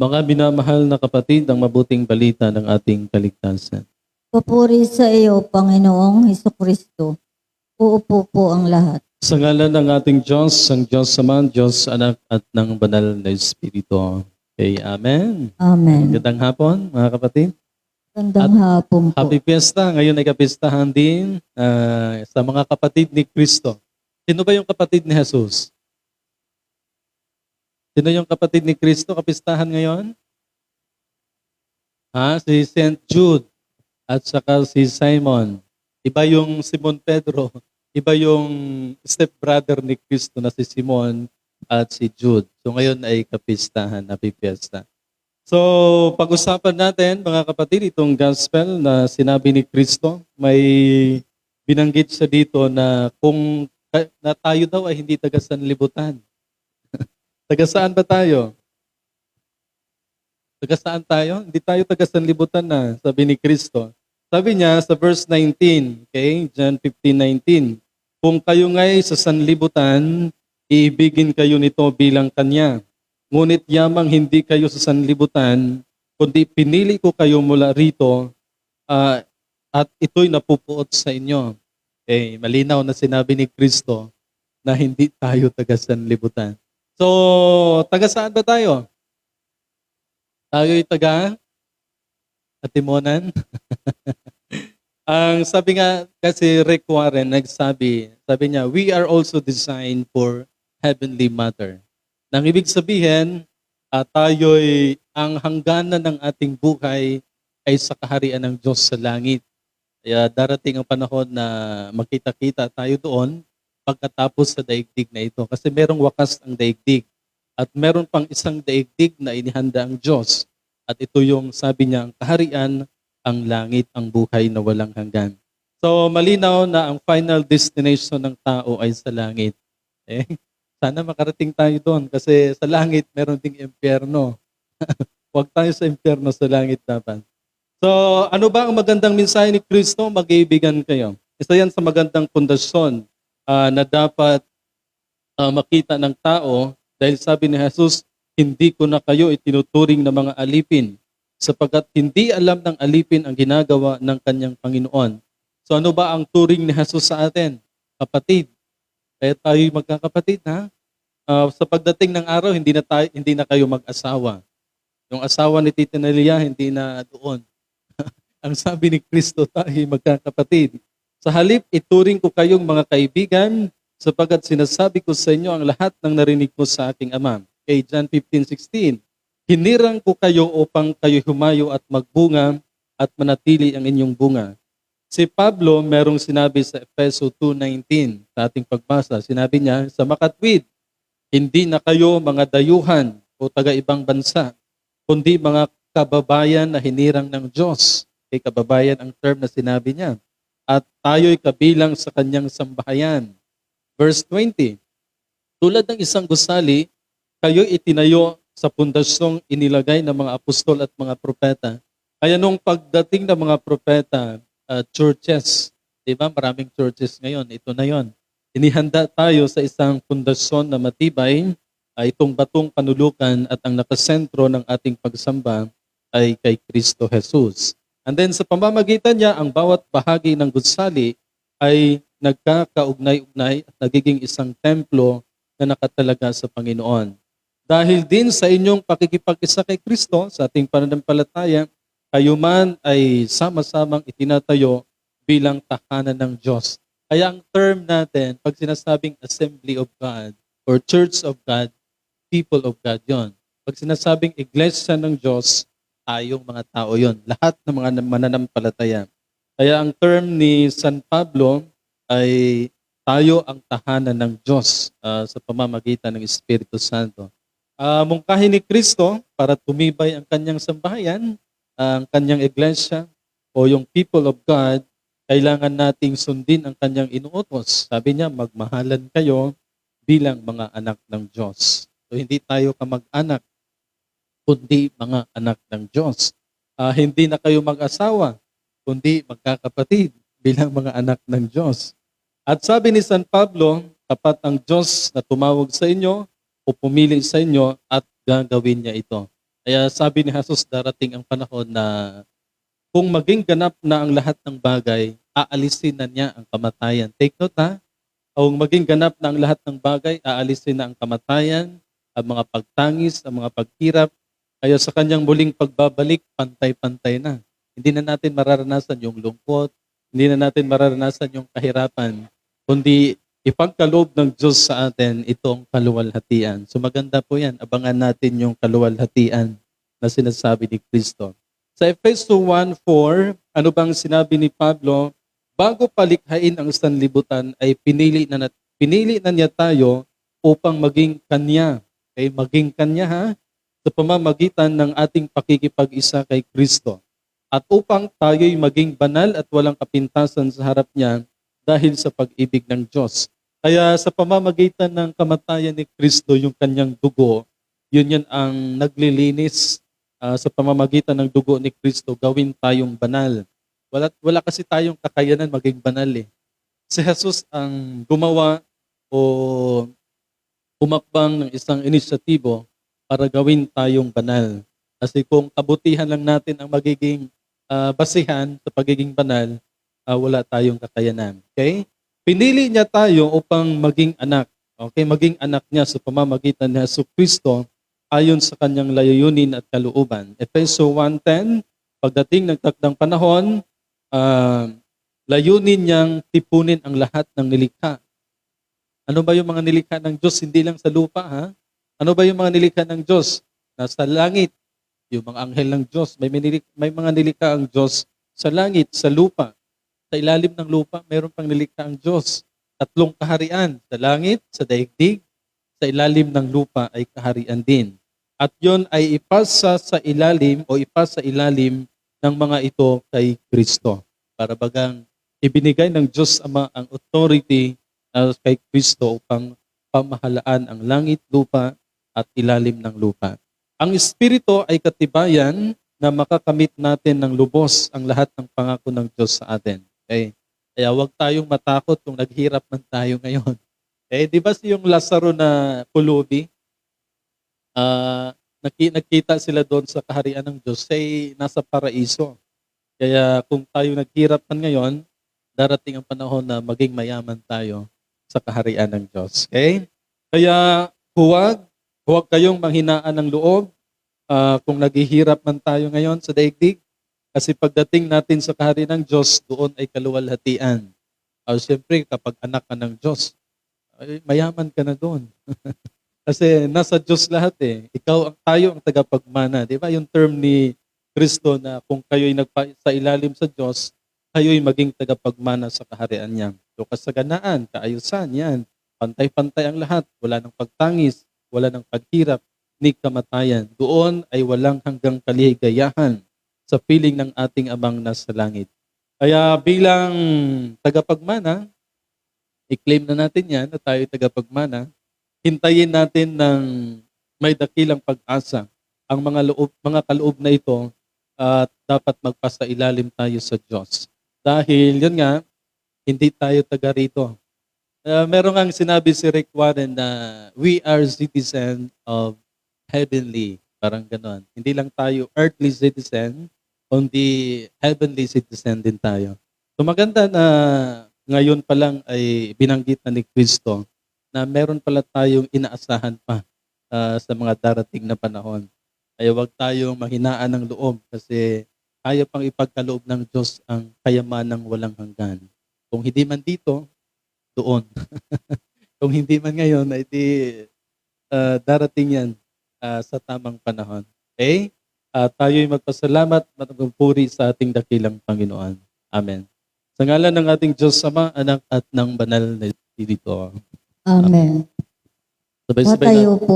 Mga minamahal na kapatid, ang mabuting balita ng ating kaligtasan. Papuri sa iyo, Panginoong Heso Kristo. Uupo po ang lahat. Sa ngalan ng ating Diyos, ang Diyos Ama, Diyos Anak at ng Banal na Espiritu. Okay, Amen. Amen. Magandang hapon, mga kapatid. Gandang hapon po. Happy Fiesta. Ngayon ay kapistahan din ah, sa mga kapatid ni Kristo. Sino ba yung kapatid ni Jesus? Sino yung kapatid ni Kristo kapistahan ngayon? Ha? Si St. Jude at saka si Simon. Iba yung Simon Pedro. Iba yung stepbrother ni Kristo na si Simon at si Jude. So ngayon ay kapistahan, happy fiesta. So, pag-usapan natin, mga kapatid, itong gospel na sinabi ni Kristo, may binanggit siya dito na kung na tayo daw ay hindi taga sanlibutan. Taga saan ba tayo? Taga saan tayo? Hindi tayo taga sanlibutan na, sabi ni Kristo. Sabi niya sa verse 19, okay, John 15:19, kung kayo nga'y sa sanlibutan, iibigin kayo nito bilang kanya. Ngunit yamang hindi kayo sa sanlibutan, kundi pinili ko kayo mula rito ah, at ito'y napupuot sa inyo. Okay, malinaw na sinabi ni Kristo na hindi tayo taga sanlibutan. So, taga saan ba tayo? Tayo'y taga Atimonan? Ang sabi nga kasi Rick Warren nagsabi, sabi niya, we are also designed for heavenly matter. Nang ibig sabihin, ah, tayo'y ang hangganan ng ating buhay ay sa kaharian ng Diyos sa langit. Kaya darating ang panahon na magkita-kita tayo doon pagkatapos sa daigdig na ito. Kasi merong wakas ang daigdig. At meron pang isang daigdig na inihanda ang Diyos. At ito yung sabi niya, ang kaharian, ang langit, ang buhay na walang hanggan. So malinaw na ang final destination ng tao ay sa langit. Eh, sana makarating tayo doon kasi sa langit meron ding impyerno. Huwag tayo sa impyerno, sa langit dapat. So, ano ba ang magandang mensahe ni Kristo? Mag-ibigan kayo. Isa yan sa magandang pundasyon ah, na dapat ah, makita ng tao dahil sabi ni Jesus, hindi ko na kayo itinuturing na mga alipin sapagkat hindi alam ng alipin ang ginagawa ng kanyang Panginoon. So ano ba ang turing ni Jesus sa atin? Kapatid. Kaya tayo magkakapatid ha. Ah, sa pagdating ng araw, hindi na, tayo, hindi na kayo mag-asawa. Yung asawa ni Tita Nelia, hindi na doon. ang sabi ni Kristo, tayo magkakapatid. Sa halip, ituring ko kayong mga kaibigan sapagkat sinasabi ko sa inyo ang lahat ng narinig ko sa aking ama. Kay John 15:16, Hinirang ko kayo upang kayo humayo at magbunga at manatili ang inyong bunga. Si Pablo merong sinabi sa Efeso 2.19 sa ating pagbasa. Sinabi niya, sa makatwid, hindi na kayo mga dayuhan o taga-ibang bansa, kundi mga kababayan na hinirang ng Diyos. Kay kababayan ang term na sinabi niya. At tayo'y kabilang sa kanyang sambahayan. Verse 20, Tulad ng isang gusali, kayo itinayo sa pundasyong inilagay ng mga apostol at mga propeta. Kaya nung pagdating ng mga propeta, uh, churches, di ba? Maraming churches ngayon. Ito na yon. Inihanda tayo sa isang pundasyon na matibay, ay itong batong panulukan at ang nakasentro ng ating pagsamba ay kay Kristo Jesus. And then sa pamamagitan niya, ang bawat bahagi ng gusali ay nagkakaugnay-ugnay at nagiging isang templo na nakatalaga sa Panginoon. Dahil din sa inyong pakikipag-isa kay Kristo sa ating pananampalataya, kayo man ay sama-samang itinatayo bilang tahanan ng Diyos. Kaya ang term natin, pag sinasabing Assembly of God or Church of God, people of God yon. Pag sinasabing Iglesia ng Diyos, tayong mga tao yon. Lahat ng mga mananampalataya. Kaya ang term ni San Pablo ay tayo ang tahanan ng Diyos ah, sa pamamagitan ng Espiritu Santo. Ah, mungkahi ni Kristo para tumibay ang kanyang sambahayan, ang kanyang iglesia o yung people of God, kailangan nating sundin ang kanyang inuutos. Sabi niya, magmahalan kayo bilang mga anak ng Diyos. So hindi tayo kamag-anak, kundi mga anak ng Diyos. Ah, hindi na kayo mag-asawa, kundi magkakapatid bilang mga anak ng Diyos. At sabi ni San Pablo, tapat ang Diyos na tumawag sa inyo o pumili sa inyo at gagawin niya ito. Kaya sabi ni Jesus, darating ang panahon na kung maging ganap na ang lahat ng bagay, aalisin na niya ang kamatayan. Take note ha, kung maging ganap na ang lahat ng bagay, aalisin na ang kamatayan, ang mga pagtangis, ang mga paghirap. Kaya sa kanyang muling pagbabalik, pantay-pantay na. Hindi na natin mararanasan yung lungkot, hindi na natin mararanasan yung kahirapan, kundi ipagkaloob ng Diyos sa atin itong kaluwalhatian. So maganda po yan. Abangan natin yung kaluwalhatian na sinasabi ni Kristo. Sa Efeso 1.4, ano bang sinabi ni Pablo? Bago palikhain ang sanlibutan ay pinili na, pinili na niya tayo upang maging kanya. Okay, maging kanya ha? Sa pamamagitan ng ating pakikipag-isa kay Kristo. At upang tayo'y maging banal at walang kapintasan sa harap niya dahil sa pag-ibig ng Diyos. Kaya sa pamamagitan ng kamatayan ni Kristo, yung kanyang dugo, yun yan ang naglilinis ah, sa pamamagitan ng dugo ni Kristo, gawin tayong banal. Wala, wala kasi tayong kakayanan maging banal eh. Si Jesus ang gumawa o umakbang ng isang inisyatibo para gawin tayong banal. Kasi kung kabutihan lang natin ang magiging ah, basihan sa pagiging banal, ah, wala tayong kakayanan. Okay? Pinili niya tayo upang maging anak. Okay, maging anak niya sa pamamagitan ni Yesu Kristo ayon sa kanyang layunin at kalooban. Efeso 1.10, pagdating ng takdang panahon, ah, layunin niyang tipunin ang lahat ng nilikha. Ano ba yung mga nilikha ng Diyos? Hindi lang sa lupa, ha? Ano ba yung mga nilikha ng Diyos? Nasa langit, yung mga anghel ng Diyos. May, minilik, may mga nilikha ang Diyos sa langit, sa lupa. Sa ilalim ng lupa, mayroon pang nilikha ang Diyos. Tatlong kaharian, sa langit, sa daigdig, sa ilalim ng lupa ay kaharian din. At yon ay ipasa sa ilalim o ipasa sa ilalim ng mga ito kay Kristo. Para bagang ibinigay ng Diyos Ama ang authority uh, kay Kristo upang pamahalaan ang langit, lupa at ilalim ng lupa. Ang Espiritu ay katibayan na makakamit natin ng lubos ang lahat ng pangako ng Diyos sa atin. Okay? Kaya huwag tayong matakot kung naghirap man tayo ngayon. Eh, di ba si yung Lazaro na kulubi? Ah, naki- nagkita sila doon sa kaharian ng Diyos ay nasa paraiso. Kaya kung tayo naghirap man ngayon, darating ang panahon na maging mayaman tayo sa kaharian ng Diyos. Okay? Kaya huwag, huwag kayong manghinaan ng loob ah, kung naghihirap man tayo ngayon sa daigdig. Kasi pagdating natin sa kaharian ng Diyos, doon ay kaluwalhatian. Uh, Siyempre, kapag anak ka ng Diyos, ay, mayaman ka na doon. Kasi nasa Diyos lahat eh. Ikaw, ang tayo ang tagapagmana. Di ba yung term ni Kristo na kung kayo'y nagpa, sa ilalim sa Diyos, kayo'y maging tagapagmana sa kaharian niya. So kasaganaan, kaayusan, yan. Pantay-pantay ang lahat. Wala ng pagtangis, wala ng paghirap, ni kamatayan. Doon ay walang hanggang kaligayahan sa piling ng ating amang nasa langit. Kaya bilang tagapagmana, i-claim na natin yan na tayo tagapagmana, hintayin natin ng may dakilang pag-asa ang mga loob, mga kaloob na ito at dapat magpasa ilalim tayo sa Diyos. Dahil yun nga, hindi tayo taga rito. Uh, meron ang sinabi si Rick Warren na we are citizen of heavenly. Parang ganon. Hindi lang tayo earthly citizen, kundi heavenly citizen din tayo. So maganda na ngayon pa lang ay binanggit na ni Kristo na meron pala tayong inaasahan pa ah, sa mga darating na panahon. Kaya huwag tayong mahinaan ng loob kasi kaya pang ipagkaloob ng Diyos ang kayamanang walang hanggan. Kung hindi man dito, doon. Kung hindi man ngayon, ay di ah, darating yan ah, sa tamang panahon. Okay? At tayo'y magpasalamat at magpuri sa ating dakilang Panginoon. Amen. Sa ngalan ng ating Diyos Ama, Anak at ng Banal na Espiritu. Amen. Sabay-sabay na po.